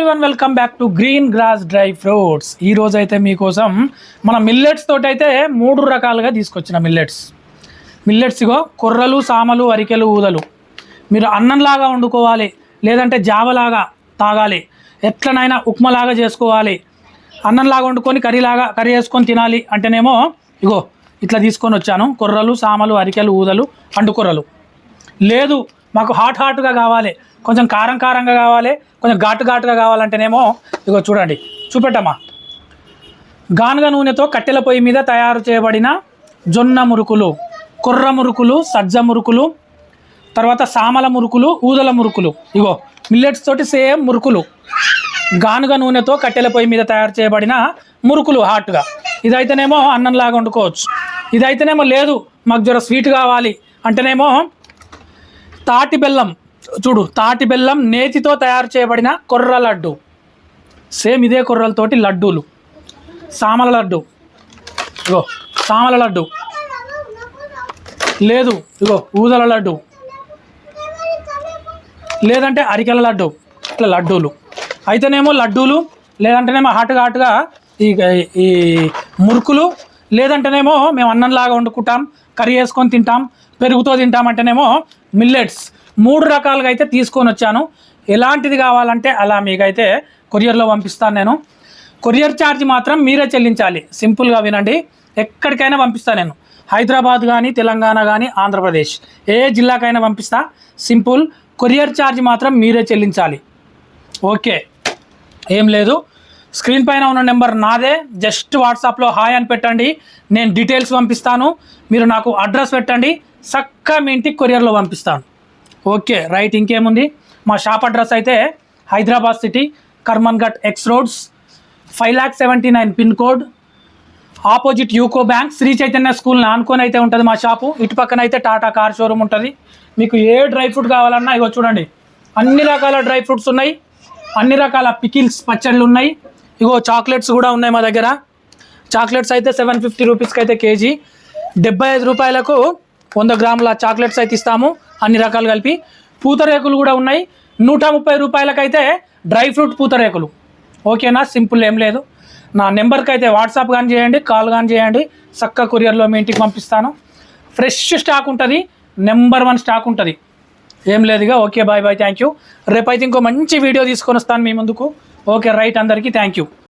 Everyone welcome back to green grass dry fruits ఈ రోజు అయితే మీకోసం మన మిల్లెట్స్ తోటి అయితే మూడు రకాలుగా తీసుకొచ్చిన మిల్లెట్స్ మిల్లెట్స్ ఇగో కొర్రలు సామలు అరికెలు ఊదలు. మీరు అన్నంలాగా వండుకోవాలి లేదంటే జావలాగా తాగాలి ఎట్లనైనా ఉప్మాలాగా చేసుకోవాలి. అన్నంలాగా వండుకొని కర్రీలాగా కర్రీ వేసుకొని తినాలి అంటేనేమో ఇగో ఇట్లా తీసుకొని వచ్చాను. కొర్రలు సామలు అరికెలు ఊదలు అండుకొర్రలు లేదు మాకు హాట్ హాట్గా కావాలి. కొంచెం కారం కారంగా కావాలి. కొంచెం ఘాటు ఘాటుగా కావాలంటేనేమో ఇగో చూడండి. చూపెట్టమ్మా. గానుగ నూనెతో కట్టెల పొయ్యి మీద తయారు చేయబడిన జొన్న మురుకులు కుర్ర మురుకులు సజ్జ మురుకులు తర్వాత సామల మురుకులు ఊదల మురుకులు. ఇగో మిల్లెట్స్ తోటి సేమ్ మురుకులు. గానుగ నూనెతో కట్టెల పొయ్యి మీద తయారు చేయబడిన మురుకులు హాట్గా. ఇదైతేనేమో అన్నంలాగా వండుకోవచ్చు. ఇదైతేనేమో లేదు మాకు జర స్వీట్ కావాలి అంటేనేమో తాటి బెల్లం చూడు తాటి బెల్లం నేతితో తయారు చేయబడిన కొర్ర లడ్డు. సేమ్ ఇదే కొర్రలతోటి లడ్డూలు. సామల లడ్డు. ఇగో సామల లడ్డు. లేదు ఇగో ఊదల లడ్డు. లేదంటే అరికెల లడ్డు. ఇట్లా లడ్డూలు. అయితేనేమో లడ్డూలు లేదంటేనేమో హాటుగా హాటుగా ఈ ఈ మురుకులు లేదంటేనేమో మేము అన్నంలాగా వండుకుంటాం. కర్రీ వేసుకొని తింటాం పెరుగుతో తింటాం అంటేనేమో మిల్లెట్స్ మూడు రకాలుగా అయితే తీసుకొని వచ్చాను. ఎలాంటిది కావాలంటే అలా మీకైతే కొరియర్లో పంపిస్తాను నేను. కొరియర్ ఛార్జ్ మాత్రం మీరే చెల్లించాలి. సింపుల్గా వినండి. ఎక్కడికైనా పంపిస్తాను నేను. హైదరాబాద్ కానీ తెలంగాణ కానీ ఆంధ్రప్రదేశ్. ఏ జిల్లాకైనా పంపిస్తా. సింపుల్ కొరియర్ ఛార్జ్ మాత్రం మీరే చెల్లించాలి. ఓకే. ఏం లేదు. స్క్రీన్ పైన ఉన్న నెంబర్ నాదే. జస్ట్ వాట్సాప్లో హాయ్ అని పెట్టండి. నేను డీటెయిల్స్ పంపిస్తాను. మీరు నాకు అడ్రస్ పెట్టండి. చక్కగా మీ ఇంటికి కొరియర్లో పంపిస్తాను. ఓకే రైట్ ఇంకేముంది? మా షాప్ అడ్రస్ అయితే Hyderabad city Karmanghat X roads five lakh seventy nine pin code. Opposite UCO bank Sri Chaitanya స్కూల్ని ఆనుకొని అయితే ఉంటుంది మా షాపు. ఇటు పక్కన అయితే టాటా కార్ షోరూమ్ ఉంటుంది. మీకు ఏ డ్రై ఫ్రూట్ కావాలన్నా ఇగో చూడండి. అన్ని రకాల డ్రై ఫ్రూట్స్ ఉన్నాయి. అన్ని రకాల పికిల్స్ పచ్చళ్ళు ఉన్నాయి. ఇగో చాక్లెట్స్ కూడా ఉన్నాయి మా దగ్గర. చాక్లెట్స్ అయితే సెవెన్ ఫిఫ్టీ రూపీస్కి అయితే కేజీ. డెబ్బై ఐదు రూపాయలకు వంద గ్రాముల చాక్లెట్స్ అయితే ఇస్తాము అన్ని రకాలు కలిపి. పూతరేకులు కూడా ఉన్నాయి. నూట ముప్పై రూపాయలకైతే డ్రై ఫ్రూట్ పూతరేకులు ఓకేనా? సింపుల్ ఏం లేదు. నా నెంబర్కి అయితే వాట్సాప్ కానీ చేయండి కాల్ కానీ చేయండి. చక్క కొరియర్లో మీ ఇంటికి పంపిస్తాను. ఫ్రెష్ స్టాక్ ఉంటుంది. నెంబర్ వన్ స్టాక్ ఉంటుంది. ఏం లేదుగా okay bye bye thank you. రేపైతే ఇంకో మంచి వీడియో తీసుకొని వస్తాను మీ ముందుకు. ఓకే రైట్ అందరికీ థ్యాంక్ యూ